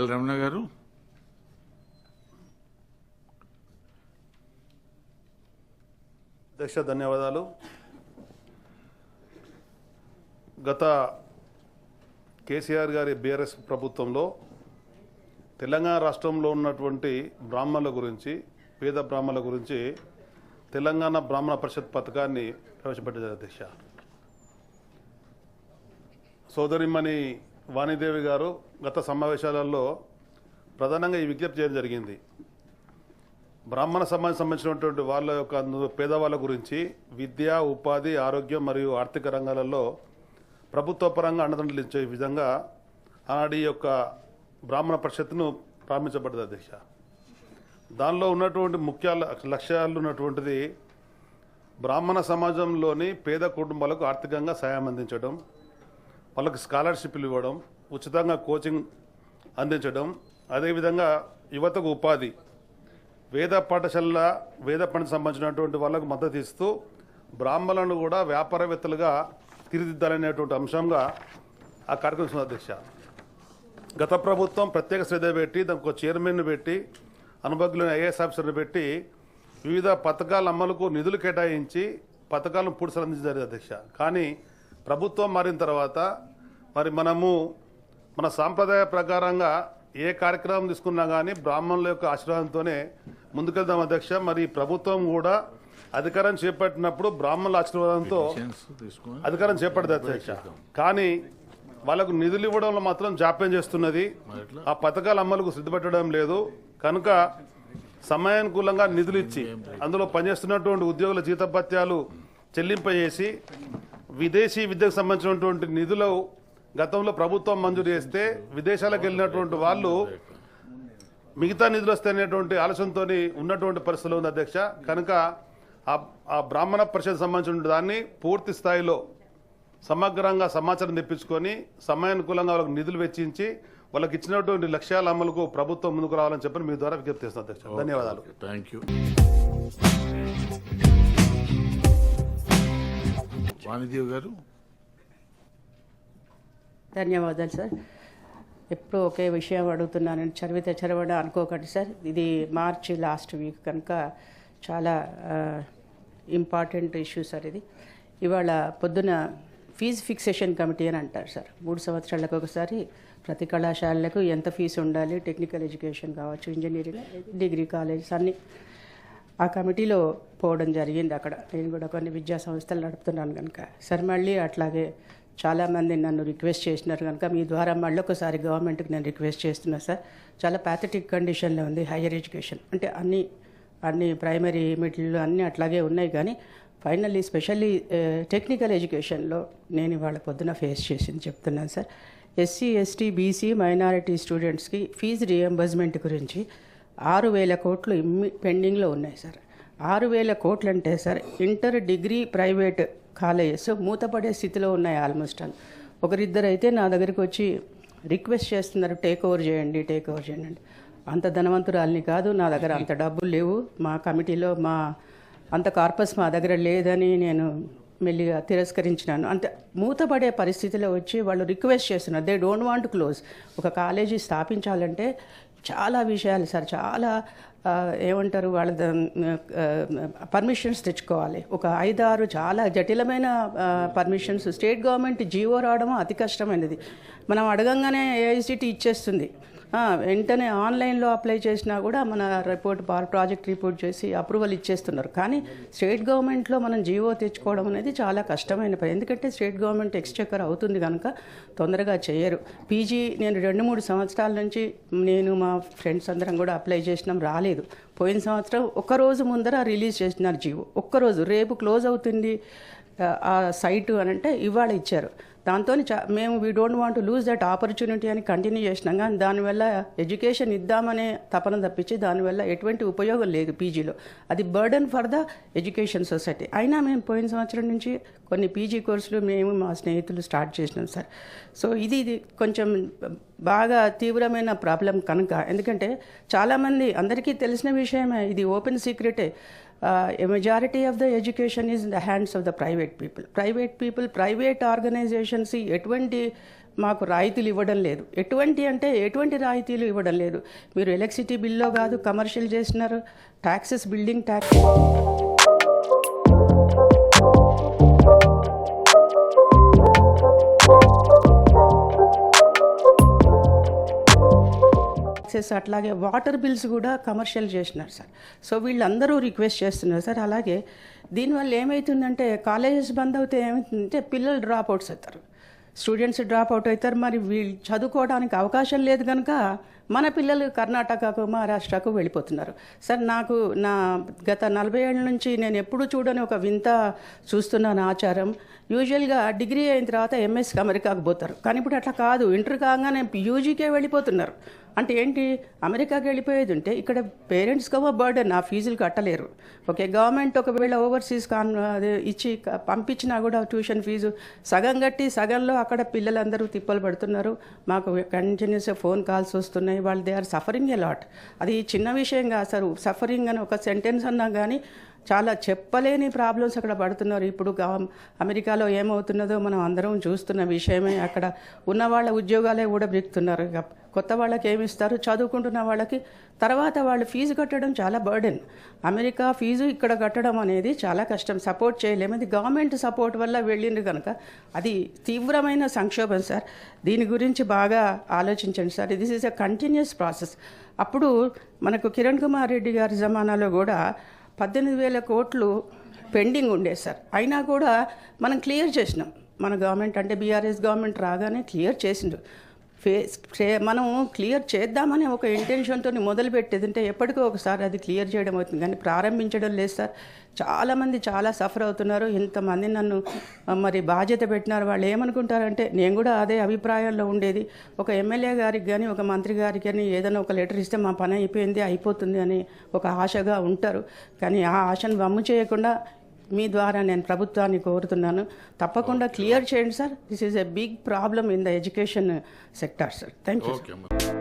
L Ramana గారు. అధ్యక్ష ధన్యవాదాలు. గత కేసీఆర్ గారి బీఆర్ఎస్ ప్రభుత్వంలో తెలంగాణ రాష్ట్రంలో ఉన్నటువంటి బ్రాహ్మణుల గురించి పేద బ్రాహ్మణుల గురించి తెలంగాణ బ్రాహ్మణ పరిషత్ పథకాన్ని ప్రవేశపెట్టారు అధ్యక్ష. సోదరిమణి వాణిదేవి గారు గత సమావేశాలలో ప్రధానంగా ఈ విజ్ఞప్తి చేయడం జరిగింది. బ్రాహ్మణ సమాజం సంబంధించినటువంటి వాళ్ళ యొక్క పేదవాళ్ళ గురించి విద్య ఉపాధి ఆరోగ్యం మరియు ఆర్థిక రంగాలలో ప్రభుత్వ పరంగా అండదండలు ఇచ్చే విధంగా ఆనాడు ఈ యొక్క బ్రాహ్మణ పరిషత్తును ప్రారంభించబడ్డది అధ్యక్ష. దానిలో ఉన్నటువంటి ముఖ్య లక్ష్యాలు ఉన్నటువంటిది బ్రాహ్మణ సమాజంలోని పేద కుటుంబాలకు ఆర్థికంగా సహాయం అందించడం వాళ్ళకి స్కాలర్షిప్లు ఇవ్వడం ఉచితంగా కోచింగ్ అందించడం అదేవిధంగా యువతకు ఉపాధి వేద పాఠశాల వేద పండిత సంబంధించినటువంటి వాళ్ళకు మద్దతు ఇస్తూ బ్రాహ్మణులను కూడా వ్యాపారవేత్తలుగా తీర్చిదిద్దాలనేటువంటి అంశంగా ఆ కార్యక్రమం అధ్యక్ష. గత ప్రభుత్వం ప్రత్యేక శ్రద్ధ పెట్టి దానికి ఒక పెట్టి అనుభవజ్ఞులైన ఐఏఎస్ ఆఫీసర్ని పెట్టి వివిధ పథకాల అమలుకు నిధులు కేటాయించి పథకాలను పూర్తి అందించారు అధ్యక్ష. కానీ ప్రభుత్వం మారిన తర్వాత మరి మనము మన సాంప్రదాయ ప్రకారంగా ఏ కార్యక్రమం తీసుకున్నా కానీ బ్రాహ్మణుల యొక్క ఆశీర్వాదంతోనే ముందుకెళ్దాం అధ్యక్ష. మరి ప్రభుత్వం కూడా అధికారం చేపట్టినప్పుడు బ్రాహ్మణుల ఆశీర్వాదంతో అధికారం చేపట్టదు అధ్యక్ష. కానీ వాళ్ళకు నిధులు ఇవ్వడంలో మాత్రం జాప్యం చేస్తున్నది? ఆ పథకాల అమలుకు సిద్ధపెట్టడం లేదు. కనుక సమయానుకూలంగా నిధులు ఇచ్చి అందులో పనిచేస్తున్నటువంటి ఉద్యోగుల జీతభత్యాలు చెల్లింపజేసి విదేశీ విద్యకు సంబంధించినటువంటి నిధులు గతంలో ప్రభుత్వం మంజూరు చేస్తే విదేశాలకు వెళ్ళినటువంటి వాళ్ళు మిగతా నిధులు వస్తాయనేటువంటి ఆలోచనతో ఉన్నటువంటి పరిస్థితులు ఉంది అధ్యక్ష. కనుక ఆ- ఆ బ్రాహ్మణ పరిషత్ సంబంధించిన దాన్ని పూర్తి స్థాయిలో సమగ్రంగా సమాచారం తెప్పించుకొని సమయానుకూలంగా వాళ్ళకి నిధులు వెచ్చించి వాళ్ళకి ఇచ్చినటువంటి లక్ష్యాల అమలుకు ప్రభుత్వం ముందుకు రావాలని చెప్పి మీ ద్వారా విజ్ఞప్తి చేస్తాను అధ్యక్ష. ధన్యవాదాలు. థ్యాంక్ యూ వాణిదేవి గారు. ధన్యవాదాలు సార్. ఎప్పుడూ ఒకే విషయం అడుగుతున్నాను చదివితే చదవడం అనుకోకండి సార్. ఇది మార్చి లాస్ట్ వీక్ కనుక చాలా ఇంపార్టెంట్ ఇష్యూ సార్ ఇది. ఇవాళ పొద్దున ఫీజు ఫిక్సేషన్ కమిటీ అని అంటారు సార్. మూడు సంవత్సరాలకు ఒకసారి ప్రతి కళాశాలలకు ఎంత ఫీజు ఉండాలి టెక్నికల్ ఎడ్యుకేషన్ కావచ్చు ఇంజనీరింగ్ డిగ్రీ కాలేజెస్ అన్నీ ఆ కమిటీలో పోవడం జరిగింది అక్కడ. నేను కూడా కొన్ని విద్యా సంస్థలు నడుపుతున్నాను కనుక సార్ మళ్ళీ అట్లాగే చాలామంది నన్ను రిక్వెస్ట్ చేసినారు కనుక మీ ద్వారా మళ్ళీ ఒకసారి గవర్నమెంట్కి నేను రిక్వెస్ట్ చేస్తున్నా సార్. చాలా ప్యాథటిక్ కండిషన్లో ఉంది హైయర్ ఎడ్యుకేషన్ అంటే అన్ని అన్ని ప్రైమరీ మిడిల్ అన్నీ అట్లాగే ఉన్నాయి కానీ ఫైనల్లీ స్పెషల్లీ టెక్నికల్ ఎడ్యుకేషన్లో నేను ఇవాళ పొద్దున ఫేస్ చేసింది చెప్తున్నాను sir. SC ST BC minority స్టూడెంట్స్కి ఫీజు రియంబర్స్మెంట్ గురించి ఆరు వేల కోట్లు ఇమ్మి పెండింగ్లో ఉన్నాయి సార్. ఆరు వేల కోట్లు అంటే sir inter degree private colleges మూతపడే స్థితిలో ఉన్నాయి ఆల్మోస్ట్ ఆల్. ఒకరిద్దరు అయితే నా దగ్గరికి వచ్చి రిక్వెస్ట్ చేస్తున్నారు టేక్ ఓవర్ చేయండి టేక్ ఓవర్ చేయండి అంత ధనవంతురాలని కాదు నా దగ్గర అంత డబ్బులు లేవు. మా కమిటీలో మా అంత కార్పస్ మా దగ్గర లేదని నేను మెల్లిగా తిరస్కరించినాను. అంతే మూతపడే పరిస్థితిలో వచ్చి వాళ్ళు రిక్వెస్ట్ చేస్తున్నారు. They don't want close. ఒక కాలేజీ స్థాపించాలంటే చాలా విషయాలు సార్ చాలా ఏమంటారు వాళ్ళ పర్మిషన్స్ తెచ్చుకోవాలి. ఒక ఐదారు చాలా జటిలమైన పర్మిషన్స్. స్టేట్ గవర్నమెంట్ జీవో రావడం అతి కష్టమైనది. మనం అడగంగానే ఏఐసిటీ ఇచ్చేస్తుంది. వెంటనే ఆన్లైన్లో అప్లై చేసినా కూడా మన రిపోర్ట్ ప్రాజెక్ట్ రిపోర్ట్ చేసి అప్రూవల్ ఇచ్చేస్తున్నారు. కానీ స్టేట్ గవర్నమెంట్లో మనం జీవో తెచ్చుకోవడం అనేది చాలా కష్టమైన పని. ఎందుకంటే స్టేట్ గవర్నమెంట్ ఎక్స్చెక్కర్ అవుతుంది కనుక తొందరగా చేయరు. పీజీ నేను రెండు మూడు సంవత్సరాల నుంచి నేను మా ఫ్రెండ్స్ అందరం కూడా అప్లై చేసినాం రాలేదు. పోయిన సంవత్సరం ఒక్కరోజు ముందర రిలీజ్ చేసినారు జీవో. ఒక్కరోజు రేపు క్లోజ్ అవుతుంది ఆ, ఆ సైటు అని అంటే ఇవాళ ఇచ్చారు. దాంతో మేము we don't want lose that opportunity అని కంటిన్యూ చేసినాం. కానీ దానివల్ల ఎడ్యుకేషన్ ఇద్దామనే తపన తప్పించి దానివల్ల ఎటువంటి ఉపయోగం లేదు పీజీలో. అది burden for the education society అయినా మేము పోయిన సంవత్సరం నుంచి కొన్ని పీజీ కోర్సులు మేము మా స్నేహితులు స్టార్ట్ చేసినాం సార్. సో ఇది ఇది కొంచెం బాగా తీవ్రమైన ప్రాబ్లం కనుక. ఎందుకంటే చాలామంది అందరికీ తెలిసిన విషయమే ఇది ఓపెన్ సీక్రెటే a majority of the education is in the hands of the private people. Private people, private organizations ఎటువంటి మాకు రాయితీలు ఇవ్వడం లేదు ఎటువంటి అంటే ఎటువంటి రాయితీలు ఇవ్వడం లేదు మీరు ఎలక్ట్రిసిటీ బిల్లో కాదు కమర్షియల్ చేసినారు ట్యాక్సెస్ బిల్డింగ్ ట్యాక్స్ ట్యాక్సెస్ అట్లాగే వాటర్ బిల్స్ కూడా కమర్షియల్ చేసినారు సార్. సో వీళ్ళందరూ రిక్వెస్ట్ చేస్తున్నారు సార్. అలాగే దీనివల్ల ఏమవుతుందంటే కాలేజెస్ బంద్ అవుతే ఏమవుతుందంటే పిల్లలు డ్రాప్ అవుట్స్ అవుతారు. స్టూడెంట్స్ డ్రాప్ అవుట్ అవుతారు. మరి వీళ్ళు చదువుకోవడానికి అవకాశం లేదు కనుక మన పిల్లలు కర్ణాటకకు మహారాష్ట్రకు వెళ్ళిపోతున్నారు. సార్ నాకు నా గత నలభై ఏళ్ళ నుంచి నేను ఎప్పుడు చూడని ఒక వింత చూస్తున్నాను ఆచారం యూజువల్గా డిగ్రీ అయిన తర్వాత ఎంఎస్కి అమెరికాకు పోతారు. కానీ ఇప్పుడు అట్లా కాదు. ఇంటర్ కాగానే యూజీకే వెళ్ళిపోతున్నారు. అంటే ఏంటి? అమెరికాకి వెళ్ళిపోయేది ఉంటే ఇక్కడ పేరెంట్స్కి ఒక బర్డెన్ ఆ ఫీజులు కట్టలేరు. ఓకే గవర్నమెంట్ ఒకవేళ ఓవర్సీస్ కాన్ ఇచ్చి పంపించినా కూడా ట్యూషన్ ఫీజు సగం కట్టి సగంలో అక్కడ పిల్లలందరూ తిప్పలు పడుతున్నారు. మాకు కంటిన్యూస్ ఫోన్ కాల్స్ వస్తున్నాయి. వాళ్ళు they are suffering a lot అది చిన్న విషయం కాదు సార్ సఫరింగ్ అని ఒక సెంటెన్స్ అన్నా కానీ చాలా చెప్పలేని ప్రాబ్లమ్స్ అక్కడ పడుతున్నారు. ఇప్పుడు అమెరికాలో ఏమవుతున్నదో మనం అందరం చూస్తున్న విషయమే. అక్కడ ఉన్న వాళ్ళ ఉద్యోగాలే కూడా బ్రిక్తున్నారు ఇక కొత్త వాళ్ళకి ఏమి ఇస్తారు? చదువుకుంటున్న వాళ్ళకి తర్వాత వాళ్ళు ఫీజు కట్టడం చాలా బర్డెన్ అమెరికా ఫీజు ఇక్కడ కట్టడం అనేది చాలా కష్టం. సపోర్ట్ చేయలేము. అది గవర్నమెంట్ సపోర్ట్ వల్ల వెళ్ళింది కనుక అది తీవ్రమైన సంక్షోభం సార్. దీని గురించి బాగా ఆలోచించండి sir. This is a continuous process అప్పుడు మనకు కిరణ్ కుమార్ రెడ్డి గారి జమానాలో కూడా పద్దెనిమిది వేల కోట్లు పెండింగ్ ఉండే సార్. అయినా కూడా మనం క్లియర్ చేసినాం. మన గవర్నమెంట్ అంటే బీఆర్ఎస్ గవర్నమెంట్ రాగానే క్లియర్ చేసిండు. ఫేస్ చే- మనం క్లియర్ చేద్దామని ఒక ఇంటెన్షన్తో మొదలు పెట్టేది అంటే ఎప్పటికో ఒకసారి అది క్లియర్ చేయడం అవుతుంది. కానీ ప్రారంభించడం లేదు సార్. చాలామంది చాలా సఫర్ అవుతున్నారు. ఇంతమంది నన్ను మరి బాధ్యత పెట్టినారు. వాళ్ళు ఏమనుకుంటారంటే నేను కూడా అదే అభిప్రాయంలో ఉండేది. ఒక ఎమ్మెల్యే గారికి కానీ ఒక మంత్రి గారికి కానీ ఏదైనా ఒక లెటర్ ఇస్తే మా పని అయిపోయింది అయిపోతుంది అని ఒక ఆశగా ఉంటారు. కానీ ఆ ఆశను వమ్ము చేయకుండా మీ ద్వారా నేను ప్రభుత్వాన్ని కోరుతున్నాను. తప్పకుండా క్లియర్ చేయండి sir this is a big problem in the education sector sir thank you